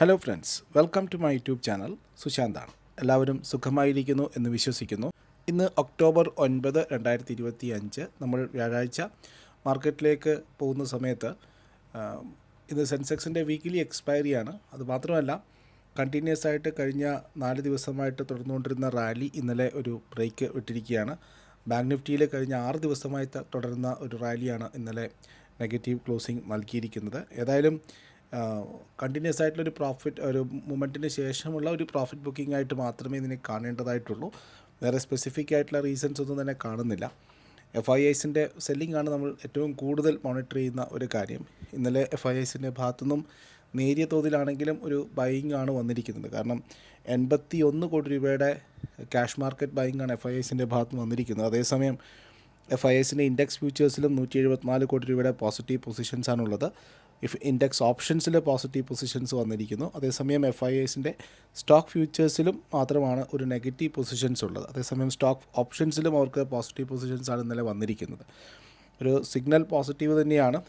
Hello friends welcome to my YouTube channel സുശാന്താണ് എല്ലാവരും സുഖമായിരിക്കുന്നു എന്ന് വിശ്വസിക്കുന്നു. ഇന്ന് ഒക്ടോബർ ഒൻപത് രണ്ടായിരത്തി ഇരുപത്തി അഞ്ച് നമ്മൾ വ്യാഴാഴ്ച മാർക്കറ്റിലേക്ക് പോകുന്ന സമയത്ത് ഇന്ന് സെൻസെക്സിന്റെ വീക്കിലി എക്സ്പയറിയാണ്. അത് മാത്രമല്ല കണ്ടിന്യൂസ് ആയിട്ട് കഴിഞ്ഞ നാല് ദിവസമായിട്ട് തുടർന്നുകൊണ്ടിരുന്ന റാലി ഇന്നലെ ഒരു ബ്രേക്ക് വിട്ടിരിക്കുകയാണ്. ബാങ്ക് നിഫ്റ്റിയിൽ കഴിഞ്ഞ ആറ് ദിവസമായിട്ട് തുടരുന്ന ഒരു റാലിയാണ് ഇന്നലെ നെഗറ്റീവ് ക്ലോസിംഗ് നൽകിയിരിക്കുന്നത്. ഏതായാലും കണ്ടിന്യൂസ് ആയിട്ടുള്ള ഒരു പ്രോഫിറ്റ് ഒരു മൂമെന്റിന് ശേഷമുള്ള ഒരു പ്രോഫിറ്റ് ബുക്കിംഗ് ആയിട്ട് മാത്രമേ ഇതിനെ കാണേണ്ടതായിട്ടുള്ളൂ. വേറെ സ്പെസിഫിക് ആയിട്ടുള്ള റീസൺസ് ഒന്നും തന്നെ കാണുന്നില്ല. എഫ് ഐ ഐസിന്റെ സെല്ലിംഗ് ആണ് നമ്മൾ ഏറ്റവും കൂടുതൽ മോണിറ്റർ ചെയ്യുന്ന ഒരു കാര്യം. ഇന്നലെ എഫ് ഐ ഐസിന്റെ ഭാഗത്തുനിന്നും നേരിയ തോതിലാണെങ്കിലും ഒരു ബൈയിങ് ആണ് വന്നിരിക്കുന്നത്. കാരണം എൺപത്തി ഒന്ന് കോടി രൂപയുടെ ക്യാഷ് മാർക്കറ്റ് ബൈയിങ് ആണ് എഫ് ഐ ഐസിന്റെ ഭാഗത്ത് വന്നിരിക്കുന്നത്. അതേസമയം എഫ് ഐ എസിന്റെ ഇൻഡെക്സ് ഫ്യൂച്ചേഴ്സിലും നൂറ്റി എഴുപത്തിനാല് കോടി രൂപയുടെ പോസിറ്റീവ് പൊസിഷൻസ് ആണുള്ളത്. ഇഫ് ഇൻഡെക്സ് ഓപ്ഷൻസിൽ പോസിറ്റീവ് പൊസിഷൻസ് വന്നിരിക്കുന്നു. അതേസമയം എഫ് ഐ എസിന്റെ സ്റ്റോക്ക് ഫ്യൂച്ചേഴ്സിലും മാത്രമാണ് ഒരു നെഗറ്റീവ് പൊസിഷൻസ് ഉള്ളത്. അതേസമയം സ്റ്റോക്ക് ഓപ്ഷൻസിലും അവർക്ക് പോസിറ്റീവ് പൊസിഷൻസ് ആണ് ഇന്നലെ വന്നിരിക്കുന്നത്. ഒരു സിഗ്നൽ പോസിറ്റീവ് തന്നെയാണ്.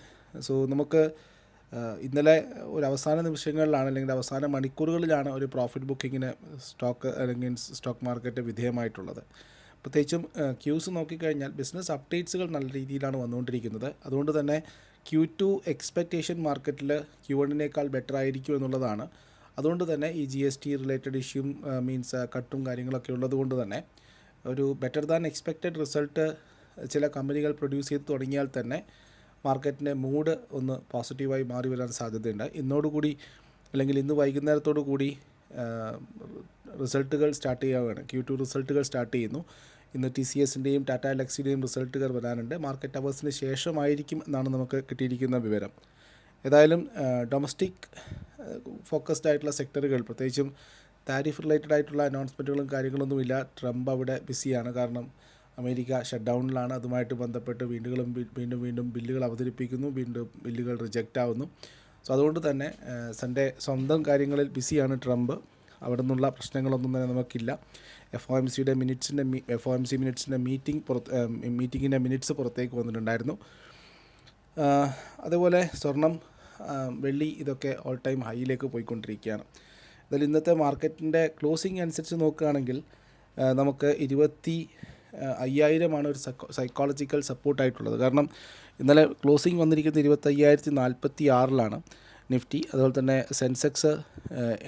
സോ നമുക്ക് ഇന്നലെ ഒരു അവസാന നിമിഷങ്ങളിലാണ് അല്ലെങ്കിൽ അവസാന മണിക്കൂറുകളിലാണ് ഒരു പ്രോഫിറ്റ് ബുക്കിങ്ങിന് സ്റ്റോക്ക് അല്ലെങ്കിൽ സ്റ്റോക്ക് മാർക്കറ്റ് വിധേയമായിട്ടുള്ളത്. പ്രത്യേകിച്ചും ക്യൂസ് നോക്കിക്കഴിഞ്ഞാൽ ബിസിനസ് അപ്ഡേറ്റ്സുകൾ നല്ല രീതിയിലാണ് വന്നുകൊണ്ടിരിക്കുന്നത്. അതുകൊണ്ട് തന്നെ ക്യൂ ടു എക്സ്പെക്റ്റേഷൻ മാർക്കറ്റിൽ ക്യൂ വണ്ണിനേക്കാൾ ബെറ്റർ ആയിരിക്കും എന്നുള്ളതാണ്. അതുകൊണ്ട് തന്നെ ഈ G S T related issue means കട്ടും കാര്യങ്ങളൊക്കെ ഉള്ളത് കൊണ്ട് തന്നെ ഒരു ബെറ്റർ ദാൻ എക്സ്പെക്റ്റഡ് റിസൾട്ട് ചില കമ്പനികൾ പ്രൊഡ്യൂസ് ചെയ്ത് തുടങ്ങിയാൽ തന്നെ മാർക്കറ്റിന്റെ മൂഡ് ഒന്ന് പോസിറ്റീവായി മാറി വരാൻ സാധ്യതയുണ്ട്. ഇന്നോടുകൂടി അല്ലെങ്കിൽ ഇന്ന് വൈകുന്നേരത്തോടു കൂടി റിസൾട്ടുകൾ സ്റ്റാർട്ട് ചെയ്യുകയാണ് ക്യൂ ടു റിസൾട്ടുകൾ സ്റ്റാർട്ട് ചെയ്യുന്നു. ഇന്ന് ടി സി എസിന്റെയും ടാറ്റ ലെക്സിന്റെയും റിസൾട്ടുകൾ വരാനുണ്ട്. മാർക്കറ്റ് അവേഴ്സിന് ശേഷമായിരിക്കും എന്നാണ് നമുക്ക് കിട്ടിയിരിക്കുന്ന വിവരം. ഏതായാലും ഡൊമസ്റ്റിക് ഫോക്കസ്ഡ് ആയിട്ടുള്ള സെക്ടറുകൾ പ്രത്യേകിച്ചും താരിഫ് റിലേറ്റഡ് ആയിട്ടുള്ള അനൗൺസ്മെന്റുകളും കാര്യങ്ങളൊന്നുമില്ല. ട്രംപ് അവിടെ ബിസിയാണ്. കാരണം അമേരിക്ക ഷട്ട് ഡൗണിലാണ് അതുമായിട്ട് ബന്ധപ്പെട്ട് വീണ്ടും വീണ്ടും വീണ്ടും ബില്ലുകൾ അവതരിപ്പിക്കുന്നു. വീണ്ടും ബില്ലുകൾ റിജക്റ്റ് ആവുന്നു. സോ അതുകൊണ്ട് തന്നെ സൺഡേ സ്വന്തം കാര്യങ്ങളിൽ ബിസിയാണ് ട്രംപ്. അവിടെ നിന്നുള്ള പ്രശ്നങ്ങളൊന്നും തന്നെ നമുക്കില്ല. എഫ് ഒ എം സിയുടെ മിനിറ്റ്സിന്റെ എഫ് ഒ എം സി മിനിറ്റ്സിന്റെ മീറ്റിംഗ് പുറത്ത് മീറ്റിങ്ങിന്റെ മിനിറ്റ്സ് പുറത്തേക്ക് വന്നിട്ടുണ്ടായിരുന്നു. അതുപോലെ സ്വർണം വെള്ളി ഇതൊക്കെ ഓൾ ടൈം ഹൈയിലേക്ക് പോയിക്കൊണ്ടിരിക്കുകയാണ്. അതിൽ ഇന്നത്തെ മാർക്കറ്റിന്റെ ക്ലോസിംഗ് അനുസരിച്ച് നോക്കുകയാണെങ്കിൽ നമുക്ക് ഇരുപത്തി അയ്യായിരമാണ് ഒരു സൈക്കോളജിക്കൽ സപ്പോർട്ടായിട്ടുള്ളത് കാരണം ഇന്നലെ ക്ലോസിംഗ് വന്നിരിക്കുന്നത് ഇരുപത്തയ്യായിരത്തി നാൽപ്പത്തി ആറിലാണ്. നിഫ്റ്റി അതുപോലെ തന്നെ സെൻസെക്സ്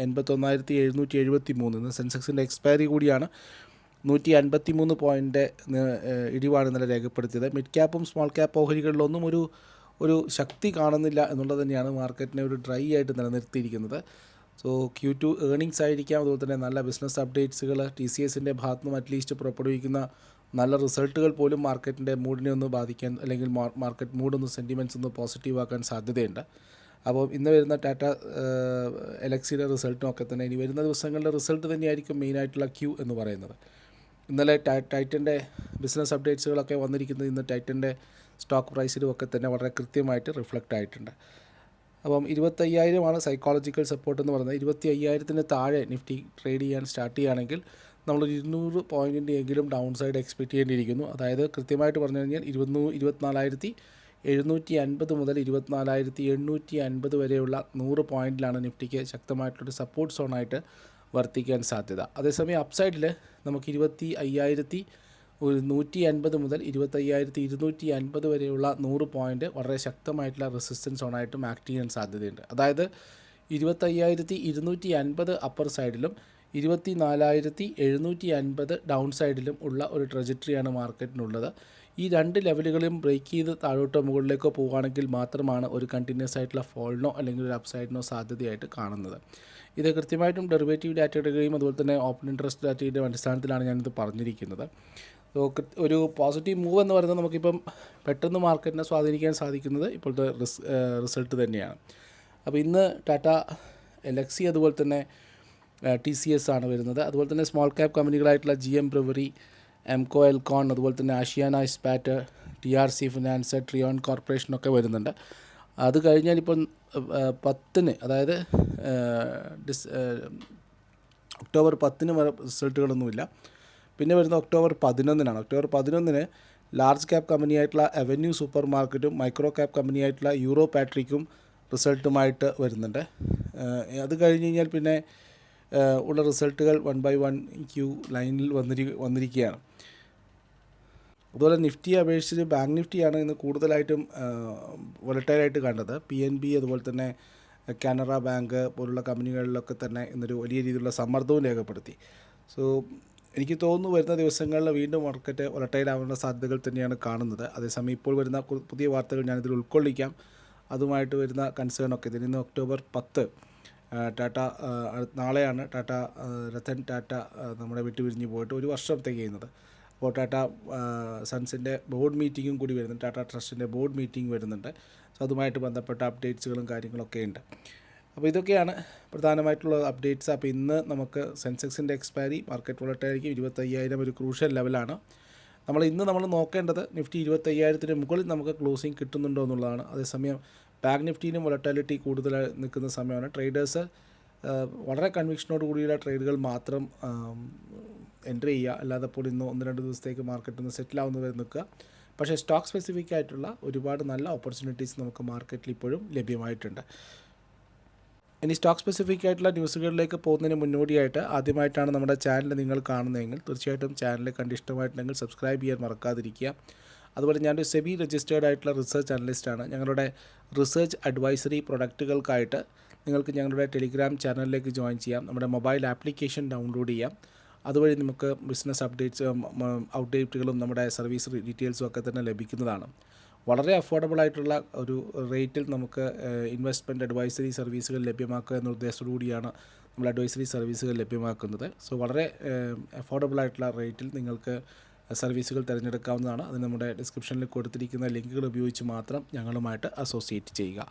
എൺപത്തൊന്നായിരത്തി എഴുന്നൂറ്റി എഴുപത്തി മൂന്ന് സെൻസെക്സിന്റെ എക്സ്പയറി കൂടിയാണ്. നൂറ്റി അൻപത്തി മൂന്ന് പോയിന്റ് ഇടിവാണ് ഇന്നലെ രേഖപ്പെടുത്തിയത്. മിഡ് ക്യാപ്പും സ്മോൾ ക്യാപ്പ് ഓഹരികളിലൊന്നും ഒരു ഒരു ശക്തി കാണുന്നില്ല എന്നുള്ളത് തന്നെയാണ് മാർക്കറ്റിനെ ഒരു ഡ്രൈ ആയിട്ട് നിലനിർത്തിയിരിക്കുന്നത്. സോ ക്യൂ ടു ഏണിങ്സ് ആയിരിക്കാം. അതുപോലെ തന്നെ നല്ല ബിസിനസ് അപ്ഡേറ്റ്സുകൾ ടി സി എസിന്റെ ഭാഗത്തു നിന്നും അറ്റ്ലീസ്റ്റ് പുറപ്പെടുവിക്കുന്ന നല്ല റിസൾട്ടുകൾ പോലും മാർക്കറ്റിന്റെ മൂഡിനെ ഒന്ന് ബാധിക്കാൻ അല്ലെങ്കിൽ മാർക്കറ്റ് മൂഡൊന്ന് സെന്റിമെന്റ്സ് ഒന്ന് പോസിറ്റീവ് ആക്കാൻ സാധ്യതയുണ്ട്. അപ്പോൾ ഇന്ന് വരുന്ന ടാറ്റ എലക്സിയുടെ റിസൾട്ടും ഒക്കെ തന്നെ ഇനി വരുന്ന ദിവസങ്ങളിലെ റിസൾട്ട് തന്നെയായിരിക്കും മെയിനായിട്ടുള്ള ക്യൂ എന്ന് പറയുന്നത്. ഇന്നലെ ടൈറ്റന്റെ ബിസിനസ് അപ്ഡേറ്റ്സുകളൊക്കെ വന്നിരിക്കുന്നത് ഇന്ന് ടൈറ്റന്റെ സ്റ്റോക്ക് പ്രൈസിലും ഒക്കെ തന്നെ വളരെ കൃത്യമായിട്ട് റിഫ്ലക്റ്റ് ആയിട്ടുണ്ട്. അപ്പം ഇരുപത്തയ്യായിരമാണ് സൈക്കോളജിക്കൽ സപ്പോർട്ട് എന്ന് പറയുന്നത്. ഇരുപത്തി അയ്യായിരത്തിന് താഴെ നിഫ്റ്റി ട്രേഡ് ചെയ്യാൻ സ്റ്റാർട്ട് ചെയ്യുകയാണെങ്കിൽ നമ്മൾ ഇരുന്നൂറ് പോയിന്റിന്റെ എങ്കിലും ഡൗൺ സൈഡ് എക്സ്പെക്റ്റ് ചെയ്യേണ്ടിയിരിക്കുന്നു. അതായത് കൃത്യമായിട്ട് പറഞ്ഞു കഴിഞ്ഞാൽ ഇരുപത്നൂ ഇരുപത്തിനാലായിരത്തി എഴുന്നൂറ്റി അൻപത് മുതൽ ഇരുപത്തിനാലായിരത്തി എണ്ണൂറ്റി അൻപത് വരെയുള്ള നൂറ് പോയിന്റിലാണ് നിഫ്റ്റിക്ക് ശക്തമായിട്ടുള്ളൊരു സപ്പോർട്ട് സോണായിട്ട് വർത്തിക്കാൻ സാധ്യത. അതേസമയം അപ്സൈഡിൽ നമുക്ക് ഇരുപത്തി അയ്യായിരത്തി ഒരു നൂറ്റി അൻപത് മുതൽ ഇരുപത്തയ്യായിരത്തി ഇരുന്നൂറ്റി അൻപത് വരെയുള്ള നൂറ് പോയിന്റ് വളരെ ശക്തമായിട്ടുള്ള റെസിസ്റ്റൻസ് സോണായിട്ടും ആക്ട് ചെയ്യാൻ സാധ്യതയുണ്ട്. അതായത് ഇരുപത്തയ്യായിരത്തി ഇരുന്നൂറ്റി അൻപത് അപ്പർ സൈഡിലും ഇരുപത്തി നാലായിരത്തി എഴുന്നൂറ്റി അൻപത് ഡൗൺ സൈഡിലും ഉള്ള ഒരു ട്രജറ്ററിയാണ് മാർക്കറ്റിനുള്ളത്. ഈ രണ്ട് ലെവലുകളും ബ്രേക്ക് ചെയ്ത് താഴോട്ടോ മുകളിലേക്കോ പോവുകയാണെങ്കിൽ മാത്രമാണ് ഒരു കണ്ടിന്യൂസ് ആയിട്ടുള്ള ഫോളിനോ അല്ലെങ്കിൽ ഒരു അപ്സൈഡിനോ സാധ്യതയായിട്ട് കാണുന്നത്. ഇത് കൃത്യമായിട്ടും ഡെറിവേറ്റീവ് ഡാറ്റയുടെയും അതുപോലെ തന്നെ ഓപ്പൺ ഇൻട്രസ്റ്റ് ഡാറ്റയുടെയും അടിസ്ഥാനത്തിലാണ് ഞാനിത് പറഞ്ഞിരിക്കുന്നത്. ഒരു പോസിറ്റീവ് മൂവ് എന്ന് പറയുന്നത് നമുക്കിപ്പം പെട്ടെന്ന് മാർക്കറ്റിനെ സ്വാധീനിക്കാൻ സാധിക്കുന്നത് ഇപ്പോഴത്തെ റിസ് റിസൾട്ട് തന്നെയാണ്. അപ്പോൾ ഇന്ന് ടാറ്റ എലക്സി അതുപോലെ തന്നെ ടി സി എസ് ആണ് വരുന്നത്. അതുപോലെ തന്നെ small cap കമ്പനികളായിട്ടുള്ള G M brewery Emco Elecon അതുപോലെ തന്നെ Ashiana Ispat T R C finance ട്രിയോൺ കോർപ്പറേഷനൊക്കെ വരുന്നുണ്ട്. അത് കഴിഞ്ഞാൽ ഇപ്പം പത്തിന് അതായത് ഡിസ് ഒക്ടോബർ പത്തിന് റിസൾട്ടുകളൊന്നുമില്ല. പിന്നെ വരുന്ന ഒക്ടോബർ പതിനൊന്നിനാണ്. ഒക്ടോബർ പതിനൊന്നിന് ലാർജ് ക്യാപ് കമ്പനിയായിട്ടുള്ള അവന്യൂ സൂപ്പർ മാർക്കറ്റും മൈക്രോ ക്യാപ് കമ്പനിയായിട്ടുള്ള യൂറോ പാട്രിക്കും റിസൾട്ടുമായിട്ട് വരുന്നുണ്ട്. അത് കഴിഞ്ഞ് കഴിഞ്ഞാൽ പിന്നെ ഉള്ള റിസൾട്ടുകൾ വൺ ബൈ വൺ ക്യൂ ലൈനിൽ വന്നിരി വന്നിരിക്കുകയാണ്. അതുപോലെ നിഫ്റ്റിയെ അപേക്ഷിച്ച് ബാങ്ക് നിഫ്റ്റിയാണ് ഇന്ന് കൂടുതലായിട്ടും വൊളറ്റൈലായിട്ട് കണ്ടത്. പി എൻ ബി അതുപോലെ തന്നെ കാനറ ബാങ്ക് പോലുള്ള കമ്പനികളിലൊക്കെ തന്നെ ഇന്നൊരു വലിയ രീതിയിലുള്ള സമ്മർദ്ദവും രേഖപ്പെടുത്തി. സോ എനിക്ക് തോന്നുന്നു വരുന്ന ദിവസങ്ങളിൽ വീണ്ടും മാർക്കറ്റ് വൊലറ്റൈലാവാനുള്ള സാധ്യതകൾ തന്നെയാണ് കാണുന്നത്. അതേസമയം ഇപ്പോൾ വരുന്ന പുതിയ വാർത്തകൾ ഞാനിതിൽ ഉൾക്കൊള്ളിക്കാം. അതുമായിട്ട് വരുന്ന കൺസേൺ ഒക്കെ ഇതിൽ ഇന്ന് ഒക്ടോബർ പത്ത് ടാറ്റ നാളെയാണ് ടാറ്റ രത്തൻ ടാറ്റ നമ്മുടെ വിട്ടുപിരിഞ്ഞ് പോയിട്ട് ഒരു വർഷം തികയുന്നത് അപ്പോൾ ടാറ്റ സൺസിന്റെ ബോർഡ് മീറ്റിങ്ങും കൂടി വരുന്നുണ്ട്. ടാറ്റ ട്രസ്റ്റിന്റെ ബോർഡ് മീറ്റിംഗ് വരുന്നുണ്ട്. സോ അതുമായിട്ട് ബന്ധപ്പെട്ട അപ്ഡേറ്റ്സുകളും കാര്യങ്ങളൊക്കെ ഉണ്ട്. അപ്പോൾ ഇതൊക്കെയാണ് പ്രധാനമായിട്ടുള്ള അപ്ഡേറ്റ്സ്. അപ്പോൾ ഇന്ന് നമുക്ക് സെൻസെക്സിന്റെ എക്സ്പയറി മാർക്കറ്റ് വളർട്ടായിരിക്കും ഇരുപത്തയ്യായിരം ഒരു ക്രൂഷ്യൽ ലെവലാണ്. നമ്മൾ ഇന്ന് നമ്മൾ നോക്കേണ്ടത് നിഫ്റ്റി ഇരുപത്തയ്യായിരത്തിന് മുകളിൽ നമുക്ക് ക്ലോസിംഗ് കിട്ടുന്നുണ്ടോ എന്നുള്ളതാണ്. അതേസമയം ബാങ്ക് നിഫ്റ്റിയിലും വൊളറ്റാലിറ്റി കൂടുതൽ നിൽക്കുന്ന സമയമാണ്. ട്രേഡേഴ്സ് വളരെ കൺവിക്ഷനോട് കൂടിയുള്ള ട്രേഡുകൾ മാത്രം എൻട്രി ചെയ്യുക. അല്ലാതെ ഇപ്പോൾ ഇന്ന് ഒന്ന് രണ്ട് ദിവസത്തേക്ക് മാർക്കറ്റ് ഒന്ന് സെറ്റിൽ ആവുന്നത് വരെ നിൽക്കുക. പക്ഷേ സ്റ്റോക്ക് സ്പെസിഫിക് ആയിട്ടുള്ള ഒരുപാട് നല്ല ഓപ്പർച്യൂണിറ്റീസ് നമുക്ക് മാർക്കറ്റിൽ ഇപ്പോഴും ലഭ്യമായിട്ടുണ്ട്. ഇനി സ്റ്റോക്ക് സ്പെസിഫിക് ആയിട്ടുള്ള ന്യൂസുകളിലേക്ക് പോകുന്നതിന് മുന്നോടിയായിട്ട് ആദ്യമായിട്ടാണ് നമ്മുടെ ചാനൽ നിങ്ങൾ കാണുന്നതെങ്കിൽ തീർച്ചയായിട്ടും ചാനൽ കണ്ട് ഇഷ്ടമായിട്ടുണ്ടെങ്കിൽ സബ്സ്ക്രൈബ് ചെയ്യാൻ മറക്കാതിരിക്കുക. അതുപോലെ ഞാനൊരു സെബി രജിസ്റ്റേർഡ് ആയിട്ടുള്ള റിസർച്ച് അനലിസ്റ്റാണ് ഞങ്ങളുടെ റിസർച്ച് അഡ്വൈസറി പ്രൊഡക്റ്റുകൾക്കായിട്ട് നിങ്ങൾക്ക് ഞങ്ങളുടെ ടെലിഗ്രാം ചാനലിലേക്ക് ജോയിൻ ചെയ്യാം. നമ്മുടെ മൊബൈൽ ആപ്ലിക്കേഷൻ ഡൗൺലോഡ് ചെയ്യാം. അതുവഴി നമുക്ക് ബിസിനസ് അപ്ഡേറ്റ്സ് ഔട്ട്ഡേറ്റുകളും നമ്മുടെ സർവീസ് ഡീറ്റെയിൽസും ഒക്കെ തന്നെ ലഭിക്കുന്നതാണ്. വളരെ അഫോർഡബിൾ ആയിട്ടുള്ള ഒരു റേറ്റിൽ നമുക്ക് ഇൻവെസ്റ്റ്മെന്റ് അഡ്വൈസറി സർവീസുകൾ ലഭ്യമാക്കുക എന്ന ഉദ്ദേശത്തോടു കൂടിയാണ് നമ്മൾ അഡ്വൈസറി സർവീസുകൾ ലഭ്യമാക്കുന്നത്. സോ വളരെ അഫോർഡബിൾ ആയിട്ടുള്ള റേറ്റിൽ നിങ്ങൾക്ക് സർവീസുകൾ തിരഞ്ഞെടുക്കാവുന്നതാണ്. അത് നമ്മുടെ ഡിസ്ക്രിപ്ഷനിൽ കൊടുത്തിരിക്കുന്ന ലിങ്കുകൾ ഉപയോഗിച്ച് മാത്രം ഞങ്ങളുമായിട്ട് അസോസിയേറ്റ് ചെയ്യുക.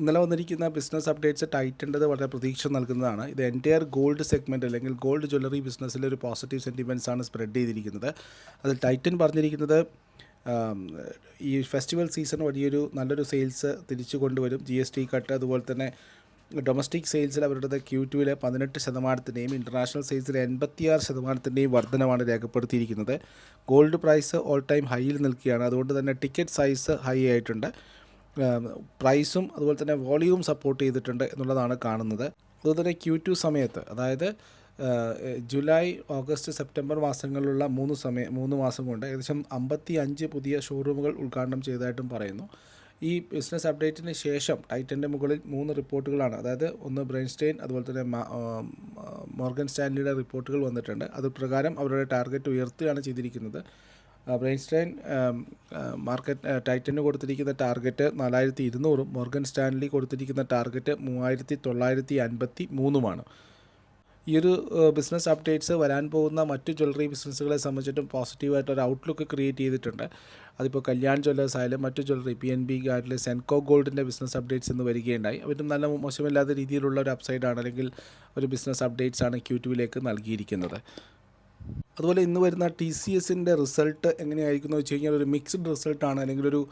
ഇന്നലെ വന്നിരിക്കുന്ന ബിസിനസ് അപ്ഡേറ്റ്സ് ടൈറ്റേണ്ടത് വളരെ പ്രതീക്ഷ നൽകുന്നതാണ്. ഇത് എന്റയർ ഗോൾഡ് സെഗ്മെന്റ് അല്ലെങ്കിൽ ഗോൾഡ് ജ്വല്ലറി ബിസിനസ്സിലെ ഒരു പോസിറ്റീവ് സെന്റിമെന്റ്സ് ആണ് സ്പ്രെഡ് ചെയ്തിരിക്കുന്നത്. അതിൽ ടൈറ്റൻ പറഞ്ഞിരിക്കുന്നത് ഈ ഫെസ്റ്റിവൽ സീസൺ വലിയൊരു നല്ലൊരു സെയിൽസ് തിരിച്ചു കൊണ്ടുവരും. ജി എസ് ടി കട്ട് അതുപോലെ തന്നെ ഡൊമസ്റ്റിക് സെയിൽസിൽ അവരുടെ ക്യൂ ടുവിൽ പതിനെട്ട് ശതമാനത്തിന്റെയും ഇന്റർനാഷണൽ സെയിൽസിൽ എൺപത്തിയാറ് ശതമാനത്തിന്റെയും വർധനമാണ് രേഖപ്പെടുത്തിയിരിക്കുന്നത്. ഗോൾഡ് പ്രൈസ് ഓൾ ടൈം ഹൈയിൽ നിൽക്കുകയാണ്. അതുകൊണ്ട് തന്നെ ടിക്കറ്റ് സൈസ് ഹൈ ആയിട്ടുണ്ട്. പ്രൈസും അതുപോലെ തന്നെ വോളിയവും സപ്പോർട്ട് ചെയ്തിട്ടുണ്ട് എന്നുള്ളതാണ് കാണുന്നത്. അതുപോലെ ക്യൂ ടു സമയത്ത് അതായത് ജൂലൈ ഓഗസ്റ്റ് സെപ്റ്റംബർ മാസങ്ങളിലുള്ള മൂന്ന് സമയം മൂന്ന് മാസം കൊണ്ട് ഏകദേശം അമ്പത്തി അഞ്ച് പുതിയ ഷോറൂമുകൾ ഉദ്ഘാടനം ചെയ്തതായിട്ടും പറയുന്നു. ഈ ബിസിനസ് അപ്ഡേറ്റിന് ശേഷം ടൈറ്റന്റെ മുകളിൽ മൂന്ന് റിപ്പോർട്ടുകളാണ്. അതായത് ഒന്ന് ബ്രെയിൻസ്റ്റെയിൻ അതുപോലെ തന്നെ മോർഗൻ സ്റ്റാൻലിയുടെ റിപ്പോർട്ടുകൾ വന്നിട്ടുണ്ട്. അത് പ്രകാരം അവരുടെ ടാർഗറ്റ് ഉയർത്തുകയാണ് ചെയ്തിരിക്കുന്നത്. ബ്രെയിൻസ്റ്റൈൻ മാർക്കറ്റ് ടൈറ്റന് കൊടുത്തിരിക്കുന്ന ടാർഗറ്റ് നാലായിരത്തി ഇരുന്നൂറും മോർഗൻ സ്റ്റാൻലി കൊടുത്തിരിക്കുന്ന ടാർഗറ്റ് മൂവായിരത്തി തൊള്ളായിരത്തി അൻപത്തി മൂന്നുമാണ്. ഈ ഒരു ബിസിനസ് അപ്ഡേറ്റ്സ് വരാൻ പോകുന്ന മറ്റ് ജ്വല്ലറി ബിസിനസ്സുകളെ സംബന്ധിച്ചിട്ടും പോസിറ്റീവായിട്ട് ഒരു ഔട്ട്ലുക്ക് ക്രിയേറ്റ് ചെയ്തിട്ടുണ്ട്. അതിപ്പോൾ കല്യാൺ ജ്വല്ലേഴ്സ് ആയാലും മറ്റ് ജ്വല്ലറി പി എൻ ബി ആയിട്ടുള്ള സെൻകോ ഗോൾഡിന്റെ ബിസിനസ് അപ്ഡേറ്റ്സ് എന്ന് വരികയുണ്ടായി. അവരും നല്ല മോശമില്ലാത്ത രീതിയിലുള്ള ഒരു അപ്സൈഡാണ് അല്ലെങ്കിൽ ഒരു ബിസിനസ് അപ്ഡേറ്റ്സ് ആണ് ക്യൂ ടുവിലേക്ക് നൽകിയിരിക്കുന്നത്. അതുപോലെ ഇന്ന് വരുന്ന ടി സി എസിന്റെ റിസൾട്ട് എങ്ങനെയായിരിക്കും എന്ന് വെച്ച് കഴിഞ്ഞാൽ ഒരു മിക്സ്ഡ് റിസൾട്ടാണ് അല്ലെങ്കിൽ ഒരു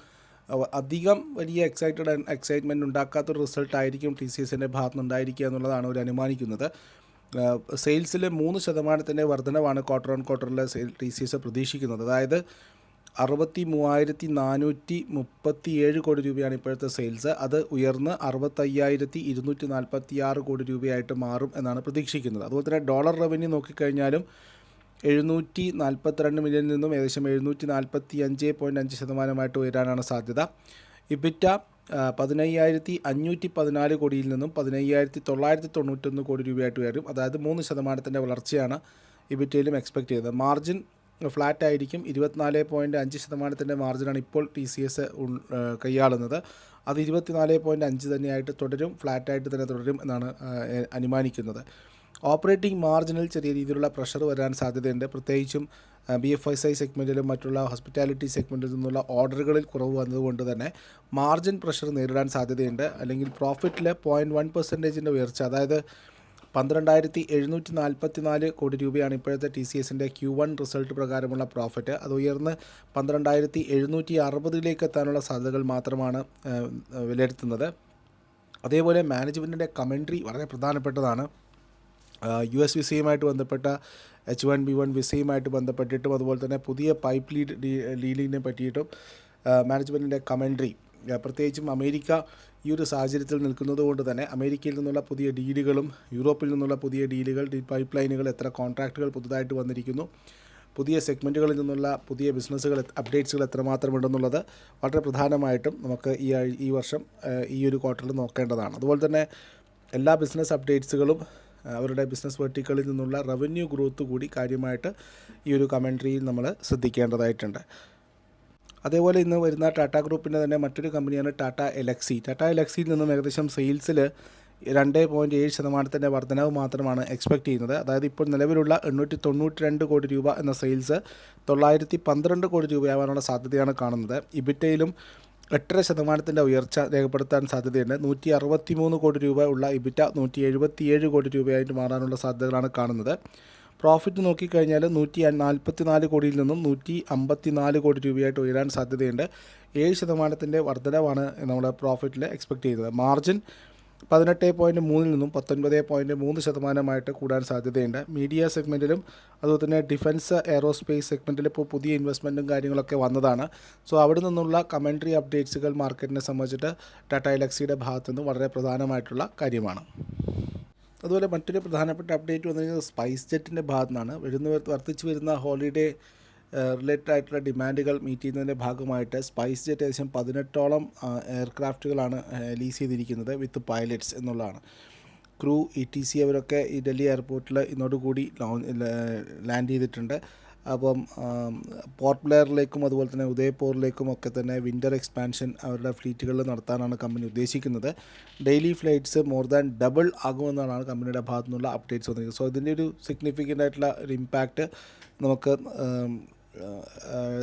അധികം വലിയ എക്സൈറ്റഡ് എക്സൈറ്റ്മെന്റ് ഉണ്ടാക്കാത്തൊരു റിസൾട്ട് ആയിരിക്കും ടി സി എസിന്റെ ഭാഗത്ത് നിന്നുണ്ടായിരിക്കുക എന്നുള്ളതാണ് അവർ അനുമാനിക്കുന്നത്. സെയിൽസിൽ മൂന്ന് ശതമാനത്തിന്റെ വർധനവാണ് ക്വാർട്ടർ ഓൺ ക്വാർട്ടറിൽ സെയിൽ ടി സി എസ് പ്രതീക്ഷിക്കുന്നത്. അതായത് അറുപത്തി മൂവായിരത്തി നാനൂറ്റി മുപ്പത്തി ഏഴ് കോടി രൂപയാണ് ഇപ്പോഴത്തെ സെയിൽസ് അത് ഉയർന്ന് അറുപത്തയ്യായിരത്തി ഇരുന്നൂറ്റി നാൽപ്പത്തി ആറ് കോടി രൂപയായിട്ട് മാറും എന്നാണ് പ്രതീക്ഷിക്കുന്നത്. അതുപോലെ തന്നെ ഡോളർ റവന്യൂ നോക്കിക്കഴിഞ്ഞാലും എഴുന്നൂറ്റി നാൽപ്പത്തിരണ്ട് മില്യണിൽ നിന്നും ഏകദേശം എഴുന്നൂറ്റി നാൽപ്പത്തി അഞ്ച് പോയിന്റ് അഞ്ച് ശതമാനമായിട്ട് ഉയരാനാണ് സാധ്യത. ഇബിറ്റ പതിനയ്യായിരത്തി അഞ്ഞൂറ്റി പതിനാല് കോടിയിൽ നിന്നും പതിനയ്യായിരത്തി തൊള്ളായിരത്തി തൊണ്ണൂറ്റൊന്ന് കോടി രൂപയായിട്ട് വരും അതായത് മൂന്ന് ശതമാനത്തിന്റെ വളർച്ചയാണ് ഇബിറ്റയിലും എക്സ്പെക്ട് ചെയ്തത്. മാർജിൻ ഫ്ലാറ്റ് ആയിരിക്കും. ഇരുപത്തിനാല് പോയിന്റ് അഞ്ച് ശതമാനത്തിന്റെ മാർജിനാണ് ഇപ്പോൾ ടി സി എസ് കൈയാളുന്നത്. അത് ഇരുപത്തിനാല് പോയിന്റ് അഞ്ച് തന്നെയായിട്ട് തുടരും ഫ്ലാറ്റായിട്ട് തന്നെ തുടരും എന്നാണ് അനുമാനിക്കുന്നത്. ഓപ്പറേറ്റിംഗ് മാർജിനിൽ ചെറിയ രീതിയിലുള്ള പ്രഷർ വരാൻ സാധ്യതയുണ്ട്. പ്രത്യേകിച്ചും ബി എഫ് എസ് ഐ സെഗ്മെന്റിലും മറ്റുള്ള ഹോസ്പിറ്റാലിറ്റി സെഗ്മെന്റിൽ നിന്നുള്ള ഓർഡറുകളിൽ കുറവ് വന്നതുകൊണ്ട് തന്നെ മാർജിൻ പ്രഷർ നേരിടാൻ സാധ്യതയുണ്ട്. അല്ലെങ്കിൽ പ്രോഫിറ്റിൽ പോയിന്റ് വൺ പെർസെന്റേജിന്റെ ഉയർച്ച അതായത് പന്ത്രണ്ടായിരത്തി എഴുന്നൂറ്റി നാൽപ്പത്തി നാല് കോടി രൂപയാണ് ഇപ്പോഴത്തെ ടി സി എസിന്റെ ക്യു വൺ റിസൾട്ട് പ്രകാരമുള്ള പ്രോഫിറ്റ് അത് ഉയർന്ന് പന്ത്രണ്ടായിരത്തി എഴുന്നൂറ്റി അറുപതിലേക്ക് എത്താനുള്ള സാധ്യതകൾ മാത്രമാണ് വിലയിരുത്തുന്നത്. അതേപോലെ മാനേജ്മെന്റിന്റെ കമൻട്രി വളരെ പ്രധാനപ്പെട്ടതാണ്. യു എസ് വിസയുമായിട്ട് ബന്ധപ്പെട്ട എച്ച് വൺ ബി വൺ വിസയുമായിട്ട് ബന്ധപ്പെട്ടിട്ടും അതുപോലെ തന്നെ പുതിയ പൈപ്പ് ലീഡ് ഡീലിങ്ങിനെ പറ്റിയിട്ടും മാനേജ്മെന്റിന്റെ കമൻട്രി പ്രത്യേകിച്ചും അമേരിക്ക ഈ ഒരു സാഹചര്യത്തിൽ നിൽക്കുന്നത് കൊണ്ട് തന്നെ അമേരിക്കയിൽ നിന്നുള്ള പുതിയ ഡീലുകളും യൂറോപ്പിൽ നിന്നുള്ള പുതിയ ഡീലുകൾ പൈപ്പ് ലൈനുകൾ എത്ര കോൺട്രാക്റ്റുകൾ പുതുതായിട്ട് വന്നിരിക്കുന്നു പുതിയ സെഗ്മെന്റുകളിൽ നിന്നുള്ള പുതിയ ബിസിനസ്സുകൾ അപ്ഡേറ്റ്സുകൾ എത്രമാത്രമുണ്ടെന്നുള്ളത് വളരെ പ്രധാനമായിട്ടും നമുക്ക് ഈ ഈ വർഷം ഈ ഒരു ക്വാർട്ടറിൽ നോക്കേണ്ടതാണ്. അതുപോലെ തന്നെ എല്ലാ ബിസിനസ് അപ്ഡേറ്റ്സുകളും അവരുടെ ബിസിനസ് വെർട്ടിക്കളിൽ നിന്നുള്ള റവന്യൂ ഗ്രോത്ത് കൂടി കാര്യമായിട്ട് ഈ ഒരു കമൻട്രിയിൽ നമ്മൾ ശ്രദ്ധിക്കേണ്ടതായിട്ടുണ്ട്. അതേപോലെ ഇന്ന് വരുന്ന ടാറ്റ ഗ്രൂപ്പിന്റെ തന്നെ മറ്റൊരു കമ്പനിയാണ് ടാറ്റ എലക്സി ടാറ്റ എലക്സിയിൽ നിന്നും ഏകദേശം സെയിൽസിൽ രണ്ട് പോയിന്റ് ഏഴ് ശതമാനത്തിന്റെ വർധനവ് മാത്രമാണ് എക്സ്പെക്റ്റ് ചെയ്യുന്നത്. അതായത് ഇപ്പോൾ നിലവിലുള്ള എണ്ണൂറ്റി തൊണ്ണൂറ്റി രണ്ട് കോടി രൂപ എന്ന സെയിൽസ് തൊള്ളായിരത്തി പന്ത്രണ്ട് കോടി രൂപയാവാനുള്ള സാധ്യതയാണ് കാണുന്നത്. ഇബിറ്റയിലും എട്ടര ശതമാനത്തിന്റെ ഉയർച്ച രേഖപ്പെടുത്താൻ സാധ്യതയുണ്ട്. നൂറ്റി അറുപത്തി മൂന്ന് കോടി രൂപ ഉള്ള ഇബിറ്റ നൂറ്റി എഴുപത്തിയേഴ് കോടി രൂപയായിട്ട് മാറാനുള്ള സാധ്യതകളാണ് കാണുന്നത്. പ്രോഫിറ്റ് നോക്കിക്കഴിഞ്ഞാൽ നൂറ്റി നാൽപ്പത്തി നാല് കോടിയിൽ നിന്നും നൂറ്റി അമ്പത്തി നാല് കോടി രൂപയായിട്ട് ഉയരാൻ സാധ്യതയുണ്ട്. ഏഴ് ശതമാനത്തിന്റെ വർധനവാണ് നമ്മുടെ പ്രോഫിറ്റിൽ എക്സ്പെക്റ്റ് ചെയ്തത് മാർജിൻ പതിനെട്ട് പോയിന്റ് മൂന്നിൽ നിന്നും പത്തൊൻപത് പോയിന്റ് മൂന്ന് ശതമാനമായിട്ട് കൂടാൻ സാധ്യതയുണ്ട്. മീഡിയ സെഗ്മെന്റിലും അതുപോലെ തന്നെ ഡിഫൻസ് എയറോസ്പേസ് സെഗ്മെന്റിൽ ഇപ്പോൾ പുതിയ ഇൻവെസ്റ്റ്മെന്റും കാര്യങ്ങളൊക്കെ വന്നതാണ്. സോ അവിടെ നിന്നുള്ള കമൻട്രി അപ്ഡേറ്റ്സുകൾ മാർക്കറ്റിനെ സംബന്ധിച്ചിട്ട് ടാറ്റ ഇലക്സിയുടെ ഭാഗത്തു നിന്ന് വളരെ പ്രധാനമായിട്ടുള്ള കാര്യമാണ്. അതുപോലെ മറ്റൊരു പ്രധാനപ്പെട്ട അപ്ഡേറ്റ് വന്നിരിക്കുന്നത് സ്പൈസ് ജെറ്റിന്റെ ഭാഗത്തു നിന്നാണ്. വരുന്ന വർദ്ധിച്ചു വരുന്ന ഹോളിഡേ റിലേറ്റഡ് ആയിട്ടുള്ള ഡിമാൻഡുകൾ മീറ്റ് ചെയ്യുന്നതിന്റെ ഭാഗമായിട്ട് സ്പൈസ് ജെറ്റ് ഏകദേശം പതിനെട്ടോളം എയർക്രാഫ്റ്റുകളാണ് ലീസ് ചെയ്തിരിക്കുന്നത് വിത്ത് പൈലറ്റ്സ് എന്നുള്ളതാണ്. ക്രൂ ഇ ടി സി അവരൊക്കെ ഈ ഡൽഹി എയർപോർട്ടിൽ ഇന്നോടുകൂടി ലാൻഡ് ചെയ്തിട്ടുണ്ട്. അപ്പം പോർട്ട് ബ്ലെയറിലേക്കും അതുപോലെ തന്നെ ഉദയ്പൂറിലേക്കും ഒക്കെ തന്നെ വിന്റർ എക്സ്പാൻഷൻ അവരുടെ ഫ്ലീറ്റുകളിൽ നടത്താനാണ് കമ്പനി ഉദ്ദേശിക്കുന്നത്. Daily flights more than double ആകുമെന്നാണ് കമ്പനിയുടെ ഭാഗത്തു നിന്നുള്ള അപ്ഡേറ്റ്സ് വന്നിരിക്കുന്നത്. സോ ഇതിന്റെ ഒരു സിഗ്നിഫിക്കന്റ് ആയിട്ടുള്ള ഒരു ഇമ്പാക്റ്റ് നമുക്ക്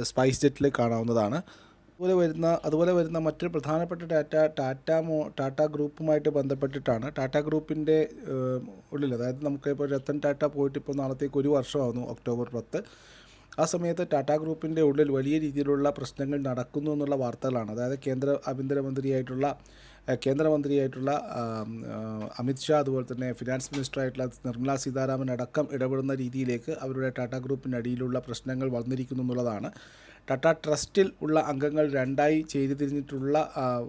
സ്പൈസ് ജെറ്റിൽ കാണാവുന്നതാണ്. അതുപോലെ വരുന്ന അതുപോലെ വരുന്ന മറ്റൊരു പ്രധാനപ്പെട്ട ഡാറ്റ ടാറ്റ മോ ടാറ്റ ഗ്രൂപ്പുമായിട്ട് ബന്ധപ്പെട്ടിട്ടാണ്. ടാറ്റ ഗ്രൂപ്പിന്റെ ഉള്ളിൽ അതായത് നമുക്ക് ഇപ്പോൾ രത്തൻ ടാറ്റ പോയിട്ട് ഇപ്പോൾ നാളത്തേക്ക് ഒരു വർഷമാകുന്നു ഒക്ടോബർ പത്ത്. ആ സമയത്ത് ടാറ്റ ഗ്രൂപ്പിന്റെ ഉള്ളിൽ വലിയ രീതിയിലുള്ള പ്രശ്നങ്ങൾ നടക്കുന്നു എന്നുള്ള വാർത്തകളാണ്. അതായത് കേന്ദ്ര ആഭ്യന്തരമന്ത്രിയായിട്ടുള്ള കേന്ദ്രമന്ത്രിയായിട്ടുള്ള അമിത് ഷാ അതുപോലെ തന്നെ ഫിനാൻസ് മിനിസ്റ്ററായിട്ടുള്ള നിർമ്മല സീതാരാമൻ അടക്കം ഇടപെടുന്ന രീതിയിലേക്ക് അവരുടെ ടാറ്റ ഗ്രൂപ്പിന്റെ അടിയിലുള്ള പ്രശ്നങ്ങൾ വന്നിരിക്കുന്നു എന്നുള്ളതാണ്. ടാറ്റ ട്രസ്റ്റിൽ ഉള്ള അംഗങ്ങൾ രണ്ടായി ചെയ്തു തിരിഞ്ഞിട്ടുള്ള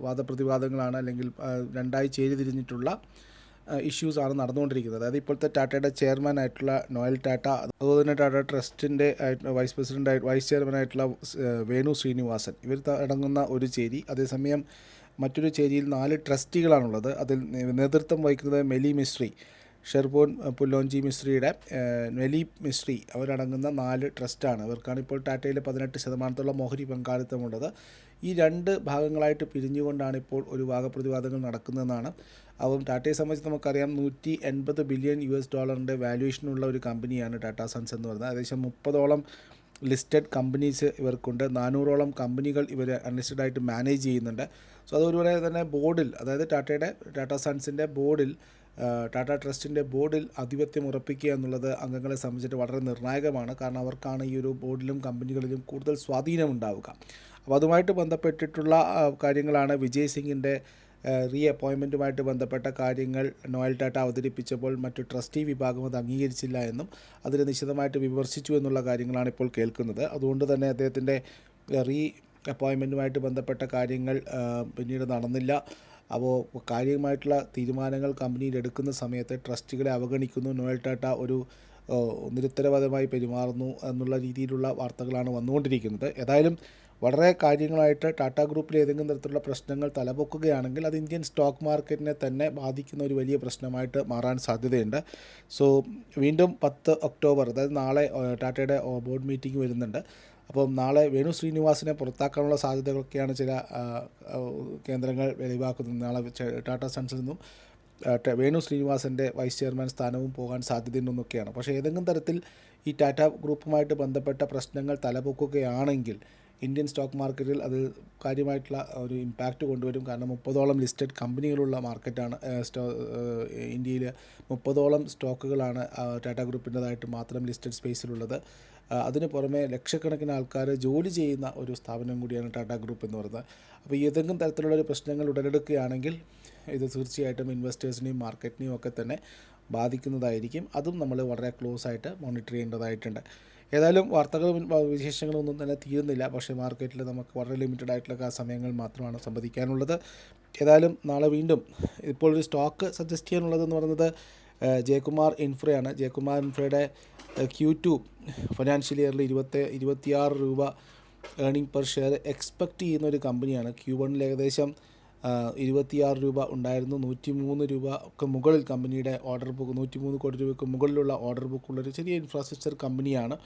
വാദപ്രതിവാദങ്ങളാണ് അല്ലെങ്കിൽ രണ്ടായി രണ്ടായി ചേരിതിരിഞ്ഞിട്ടുള്ള ഇഷ്യൂസാണ് നടന്നുകൊണ്ടിരിക്കുന്നത്. അതായത് ഇപ്പോഴത്തെ ടാറ്റയുടെ ചെയർമാൻ ആയിട്ടുള്ള നോയൽ ടാറ്റ അതുപോലെ തന്നെ ടാറ്റ ട്രസ്റ്റിന്റെ വൈസ് പ്രസിഡന്റ് വൈസ് ചെയർമാൻ ആയിട്ടുള്ള വേണു ശ്രീനിവാസൻ ഇവർ അടങ്ങുന്ന ഒരു ചേരി. അതേസമയം മറ്റൊരു ചേരിയിൽ നാല് ട്രസ്റ്റികളാണുള്ളത്. അതിൽ നേതൃത്വം വഹിക്കുന്നത് മെലി മിശ്രി ഷെർബോൺ പുല്ലോഞ്ചി മിശ്രിയുടെ മെലി മിശ്രി അവരടങ്ങുന്ന നാല് ട്രസ്റ്റാണ്. ഇവർക്കാണ് ഇപ്പോൾ ടാറ്റയിൽ പതിനെട്ട് ശതമാനത്തോളം ഓഹരി പങ്കാളിത്തമുള്ളത്. ഈ രണ്ട് ഭാഗങ്ങളായിട്ട് പിരിഞ്ഞുകൊണ്ടാണ് ഇപ്പോൾ ഒരു വാദപ്രതിവാദങ്ങൾ നടക്കുന്നതെന്നാണ്. അപ്പം ടാറ്റയെ സംബന്ധിച്ച് നമുക്കറിയാം നൂറ്റി എൺപത് ബില്യൺ യു എസ് ഡോളറിന്റെ വാല്യൂഷനുള്ള ഒരു കമ്പനിയാണ് ടാറ്റ സൺസ് എന്ന് പറയുന്നത്. ഏകദേശം മുപ്പതോളം ലിസ്റ്റഡ് കമ്പനീസ് ഇവർക്കുണ്ട്. നാനൂറോളം കമ്പനികൾ ഇവർ അൺലിസ്റ്റഡായിട്ട് മാനേജ് ചെയ്യുന്നുണ്ട്. സോ അതുപോലെ തന്നെ ബോർഡിൽ അതായത് ടാറ്റയുടെ ടാറ്റ സൺസിന്റെ ബോർഡിൽ ടാറ്റ ട്രസ്റ്റിന്റെ ബോർഡിൽ ആധിപത്യം ഉറപ്പിക്കുക എന്നുള്ളത് അംഗങ്ങളെ സംബന്ധിച്ചിട്ട് വളരെ നിർണായകമാണ്. കാരണം അവർക്കാണ് ഈ ഒരു ബോർഡിലും കമ്പനികളിലും കൂടുതൽ സ്വാധീനം ഉണ്ടാവുക. അപ്പോൾ അതുമായിട്ട് ബന്ധപ്പെട്ടിട്ടുള്ള കാര്യങ്ങളാണ് വിജയ് സിംഗിന്റെ റീ അപ്പോയിൻമെന്റുമായിട്ട് ബന്ധപ്പെട്ട കാര്യങ്ങൾ നോയൽ ടാറ്റ അവതരിപ്പിച്ചപ്പോൾ മറ്റു ട്രസ്റ്റി വിഭാഗം അത് അംഗീകരിച്ചില്ല എന്നും അതിനെ നിശിതമായിട്ട് വിമർശിച്ചു എന്നുള്ള കാര്യങ്ങളാണ് ഇപ്പോൾ കേൾക്കുന്നത്. അതുകൊണ്ട് തന്നെ അദ്ദേഹത്തിന്റെ റീ അപ്പോയിൻമെന്റുമായിട്ട് ബന്ധപ്പെട്ട കാര്യങ്ങൾ പിന്നീട് നടന്നില്ല. അപ്പോൾ കാര്യമായിട്ടുള്ള തീരുമാനങ്ങൾ കമ്പനിയിൽ എടുക്കുന്ന സമയത്ത് ട്രസ്റ്റികളെ അവഗണിക്കുന്നു. നോയൽ ടാറ്റ ഒരു നിരുത്തരവാദമായി പെരുമാറുന്നു എന്നുള്ള രീതിയിലുള്ള വാർത്തകളാണ് വന്നുകൊണ്ടിരിക്കുന്നത്. ഏതായാലും വളരെ കാര്യങ്ങളായിട്ട് ടാറ്റ ഗ്രൂപ്പിൽ ഏതെങ്കിലും തരത്തിലുള്ള പ്രശ്നങ്ങൾ തലപൊക്കുകയാണെങ്കിൽ അത് ഇന്ത്യൻ സ്റ്റോക്ക് മാർക്കറ്റിനെ തന്നെ ബാധിക്കുന്ന ഒരു വലിയ പ്രശ്നമായിട്ട് മാറാൻ സാധ്യതയുണ്ട്. സോ വീണ്ടും പത്ത് ഒക്ടോബർ അതായത് നാളെ ടാറ്റയുടെ ബോർഡ് മീറ്റിംഗ് വരുന്നുണ്ട്. അപ്പം നാളെ വേണു ശ്രീനിവാസിനെ പുറത്താക്കാനുള്ള സാധ്യതകളൊക്കെയാണ് ചില കേന്ദ്രങ്ങൾ വെളിവാക്കുന്നത്. നാളെ ടാറ്റ സൺസിൽ നിന്നും വേണു ശ്രീനിവാസന്റെ വൈസ് ചെയർമാൻ സ്ഥാനവും പോകാൻ സാധ്യതയുണ്ടെന്നൊക്കെയാണ് പക്ഷേ ഏതെങ്കിലും തരത്തിൽ ഈ ടാറ്റ ഗ്രൂപ്പുമായിട്ട് ബന്ധപ്പെട്ട പ്രശ്നങ്ങൾ തലപൊക്കുകയാണെങ്കിൽ ഇന്ത്യൻ സ്റ്റോക്ക് മാർക്കറ്റിൽ അത് കാര്യമായിട്ടുള്ള ഒരു ഇമ്പാക്റ്റ് കൊണ്ടുവരും. കാരണം മുപ്പതോളം ലിസ്റ്റഡ് കമ്പനികളുള്ള മാർക്കറ്റാണ് സ്റ്റോ ഇന്ത്യയിൽ മുപ്പതോളം സ്റ്റോക്കുകളാണ് ടാറ്റ ഗ്രൂപ്പിന്റെതായിട്ട് മാത്രം ലിസ്റ്റഡ് സ്പേസിലുള്ളത് അതിന് പുറമെ ലക്ഷക്കണക്കിന് ആൾക്കാർ ജോലി ചെയ്യുന്ന ഒരു സ്ഥാപനം കൂടിയാണ് ടാറ്റ ഗ്രൂപ്പ് എന്ന് പറയുന്നത്. അപ്പോൾ ഏതെങ്കിലും തരത്തിലുള്ള ഒരു പ്രശ്നങ്ങൾ ഉടലെടുക്കുകയാണെങ്കിൽ ഇത് തീർച്ചയായിട്ടും ഇൻവെസ്റ്റേഴ്സിനെയും മാർക്കറ്റിനെയും ഒക്കെ തന്നെ ബാധിക്കുന്നതായിരിക്കും. അതും നമ്മൾ വളരെ ക്ലോസ് ആയിട്ട് മോണിറ്റർ ചെയ്യേണ്ടതായിട്ടുണ്ട്. ഏതായാലും വാർത്തകളും വിശേഷങ്ങളൊന്നും തന്നെ തീരുന്നില്ല. പക്ഷേ മാർക്കറ്റിൽ നമുക്ക് വളരെ ലിമിറ്റഡ് ആയിട്ടുള്ള സമയങ്ങൾ മാത്രമാണ് സംവദിക്കാനുള്ളത്. ഏതായാലും നാളെ വീണ്ടും ഇപ്പോൾ ഒരു സ്റ്റോക്ക് സജസ്റ്റ് ചെയ്യാനുള്ളതെന്ന് പറയുന്നത് ജയകുമാർ ഇൻഫ്രയാണ്. ജയകുമാർ ഇൻഫ്രയുടെ ക്യൂ ടു ഫിനാൻഷ്യൽ ഇയറിൽ ഇരുപത്തി ഇരുപത്തിയാറ് രൂപ ഏർണിംഗ് പെർ ഷെയർ എക്സ്പെക്റ്റ് ചെയ്യുന്ന ഒരു കമ്പനിയാണ് ക്യൂ വണ്ണിൽ ഏകദേശം ഇരുപത്തിയാറ് രൂപ ഉണ്ടായിരുന്നു. നൂറ്റി മൂന്ന് രൂപ ഒക്കെ മുകളിൽ കമ്പനിയുടെ ഓർഡർ ബുക്ക് നൂറ്റി മൂന്ന് കോടി രൂപയ്ക്ക് മുകളിലുള്ള ഓർഡർ ബുക്കുള്ളൊരു ചെറിയ ഇൻഫ്രാസ്ട്രക്ചർ കമ്പനിയാണ്.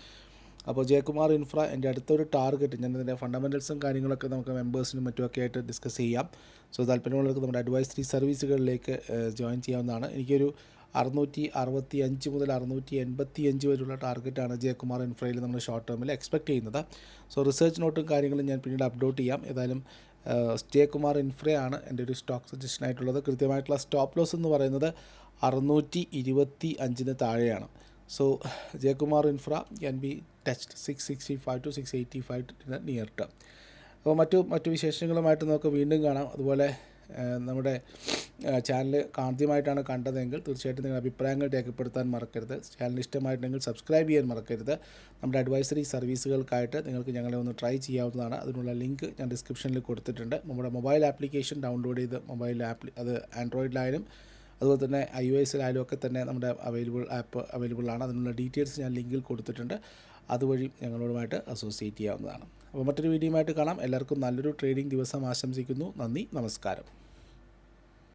അപ്പോൾ ജയകുമാർ ഇൻഫ്ര എന്റെ അടുത്തൊരു ടാർഗറ്റ് ഞാൻ ഇതിന്റെ ഫണ്ടമെന്റൽസും കാര്യങ്ങളൊക്കെ നമുക്ക് മെമ്പേഴ്സിനും മറ്റുമൊക്കെ ആയിട്ട് ഡിസ്കസ് ചെയ്യാം. സോ താല്പര്യമുള്ളവർക്ക് നമ്മുടെ അഡ്വൈസറി സർവീസുകളിലേക്ക് ജോയിൻ ചെയ്യാവുന്നതാണ്. എനിക്കൊരു അറുന്നൂറ്റി അറുപത്തി അഞ്ച് മുതൽ അറുന്നൂറ്റി എൺപത്തി അഞ്ച് വരെയുള്ള ടാർഗറ്റാണ് ജയകുമാർ ഇൻഫ്രയിൽ നമ്മൾ ഷോർട്ട് ടേമിൽ എക്സ്പെക്ട് ചെയ്യുന്നത്. സോ റിസർച്ച് നോട്ടും കാര്യങ്ങളും ഞാൻ പിന്നീട് അപ്ഡോട്ട് ചെയ്യാം. ഏതായാലും ജയകുമാർ ഇൻഫ്രയാണ് എന്റെ ഒരു സ്റ്റോക്ക് സജഷൻ ആയിട്ടുള്ളത് കൃത്യമായിട്ടുള്ള സ്റ്റോപ്പ് ലോസ് എന്ന് പറയുന്നത് അറുന്നൂറ്റി ഇരുപത്തി അഞ്ചിന് താഴെയാണ്. So Jayakumar infra can be touched six sixty five to six eighty five near term. അപ്പോൾ മറ്റു മറ്റു വിശേഷങ്ങളുമായിട്ട് നമുക്ക് വീണ്ടും കാണാം. അതുപോലെ നമ്മുടെ ചാനൽ ആദ്യമായിട്ടാണ് കണ്ടതെങ്കിൽ തീർച്ചയായിട്ടും നിങ്ങളുടെ അഭിപ്രായങ്ങൾ രേഖപ്പെടുത്താൻ മറക്കരുത്. ചാനൽ ഇഷ്ടമായിട്ടുണ്ടെങ്കിൽ സബ്സ്ക്രൈബ് ചെയ്യാൻ മറക്കരുത്. നമ്മുടെ അഡ്വൈസറി സർവീസുകൾക്കായിട്ട് നിങ്ങൾക്ക് ഞങ്ങളെ ഒന്ന് ട്രൈ ചെയ്യാവുന്നതാണ്. അതിനുള്ള ലിങ്ക് ഞാൻ ഡിസ്ക്രിപ്ഷനിൽ കൊടുത്തിട്ടുണ്ട്. നമ്മുടെ മൊബൈൽ ആപ്ലിക്കേഷൻ ഡൗൺലോഡ് ചെയ്ത് മൊബൈൽ ആപ്ലി അത് ആൻഡ്രോയിഡിലായാലും അതുപോലെ തന്നെ ഐ ഒ എസിലായാലും ഒക്കെ തന്നെ നമ്മുടെ അവൈലബിൾ ആപ്പ് അവൈലബിൾ ആണ്. അതിനുള്ള ഡീറ്റെയിൽസ് ഞാൻ ലിങ്കിൽ കൊടുത്തിട്ടുണ്ട്. അതുവഴി ഞങ്ങളോടുമായിട്ട് അസോസിയേറ്റ് ചെയ്യാവുന്നതാണ്. അപ്പോൾ മറ്റൊരു വീഡിയോയുമായിട്ട് കാണാം. എല്ലാവർക്കും നല്ലൊരു ട്രേഡിംഗ് ദിവസം ആശംസിക്കുന്നു. നന്ദി. നമസ്കാരം.